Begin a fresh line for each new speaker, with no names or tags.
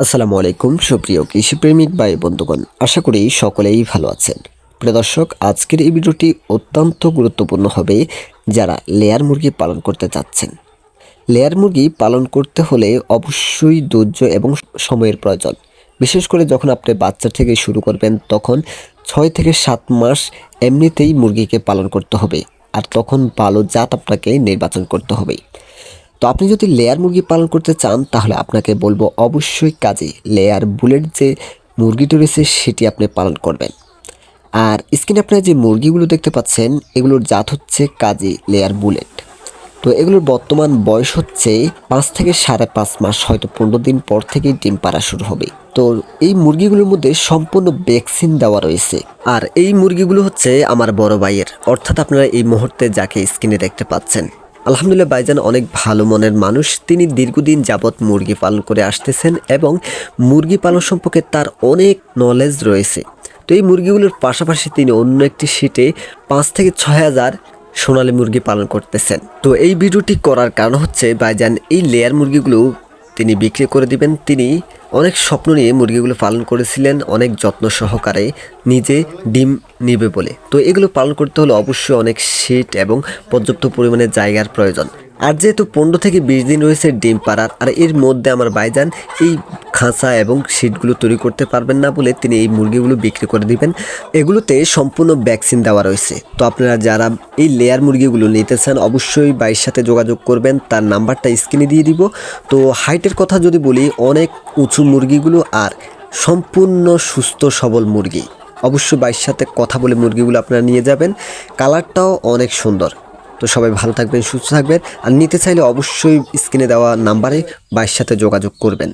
আসসালামু আলাইকুম, সুপ্রিয় কৃষিপ্রেমিক ভাই বন্ধুগণ। আশা করি সকলেই ভালো আছেন। প্রিয় দর্শক, আজকের এই ভিডিওটি অত্যন্ত গুরুত্বপূর্ণ হবে যারা লেয়ার মুরগি পালন করতে চাচ্ছেন। লেয়ার মুরগি পালন করতে হলে অবশ্যই ধৈর্য এবং সময়ের প্রয়োজন। বিশেষ করে যখন আপনি বাচ্চা থেকে শুরু করবেন, তখন ছয় থেকে সাত মাস এমনিতেই মুরগিকে পালন করতে হবে। আর তখন ভালো জাত আপনাকে নির্বাচন করতে হবে। তো আপনি যদি লেয়ার মুরগি পালন করতে চান, তাহলে আপনাকে বলব অবশ্যই কাজে লেয়ার বুলেট যে মুরগিটি রয়েছে, সেটি আপনি পালন করবেন। আর স্ক্রিনে আপনারা যে মুরগিগুলো দেখতে পাচ্ছেন, এগুলোর জাত হচ্ছে কাজী লেয়ার বুলেট তো এগুলোর বর্তমান বয়স হচ্ছে পাঁচ থেকে সাড়ে পাঁচ মাস, হয়তো পনেরো দিন পর থেকেই ডিম পাড়া শুরু হবে। তো এই মুরগিগুলোর মধ্যে সম্পূর্ণ ভ্যাকসিন দেওয়া রয়েছে। আর এই মুরগিগুলো হচ্ছে আমার বড় ভাইয়ের, অর্থাৎ আপনারা এই মুহূর্তে যাকে স্ক্রিনে দেখতে পাচ্ছেন। আলহামদুলিল্লাহ ভাইজান অনেক ভালো মনের মানুষ। তিনি দীর্ঘদিন যাবৎ মুরগি পালন করে আসতেছেন এবং মুরগি পালন সম্পর্কে তার অনেক নলেজ রয়েছে। তো এই মুরগিগুলোর পাশাপাশি তিনি অন্য একটি সিটে পাঁচ থেকে ছয় হাজার সোনালী মুরগি পালন করতেছেন। তো এই ভিডিওটি করার কারণ হচ্ছে ভাইজান এই লেয়ার মুরগিগুলো তিনি বিক্রি করে দিবেন। তিনি অনেক স্বপ্ন নিয়ে মুরগিগুলো পালন করেছিলেন, অনেক যত্ন সহকারে নিজে ডিম নিবে বলে। তো এগুলো পালন করতে হলে অবশ্যই অনেক শীত এবং পর্যাপ্ত পরিমাণে জায়গার প্রয়োজন। আর যেহেতু পনেরো থেকে বিশ দিন রয়েছে ডিম পাড়ার, আর এর মধ্যে আমার বাইজান এই খাঁচা এবং শীটগুলো তৈরি করতে পারবেন না বলে তিনি এই মুরগিগুলো বিক্রি করে দিবেন। এগুলোতে সম্পূর্ণ ভ্যাকসিন দেওয়া রয়েছে। তো আপনারা যারা এই লেয়ার মুরগিগুলো নিতে চান, অবশ্যই বাইয়ের সাথে যোগাযোগ করবেন। তার নাম্বারটা স্ক্রিনে দিয়ে দিব। তো হাইটের কথা যদি বলি, অনেক উঁচু মুরগিগুলো আর সম্পূর্ণ সুস্থ, সবল মুরগি। অবশ্যই বাইয়ের সাথে কথা বলে মুরগিগুলো আপনারা নিয়ে যাবেন। কালারটাও অনেক সুন্দর। তো সবাই ভালো থাকবেন, সুস্থ থাকবেন। আর নিতে চাইলে অবশ্যই স্ক্রিনে দেওয়া নাম্বারে বাইয়ের সাথে যোগাযোগ করবেন।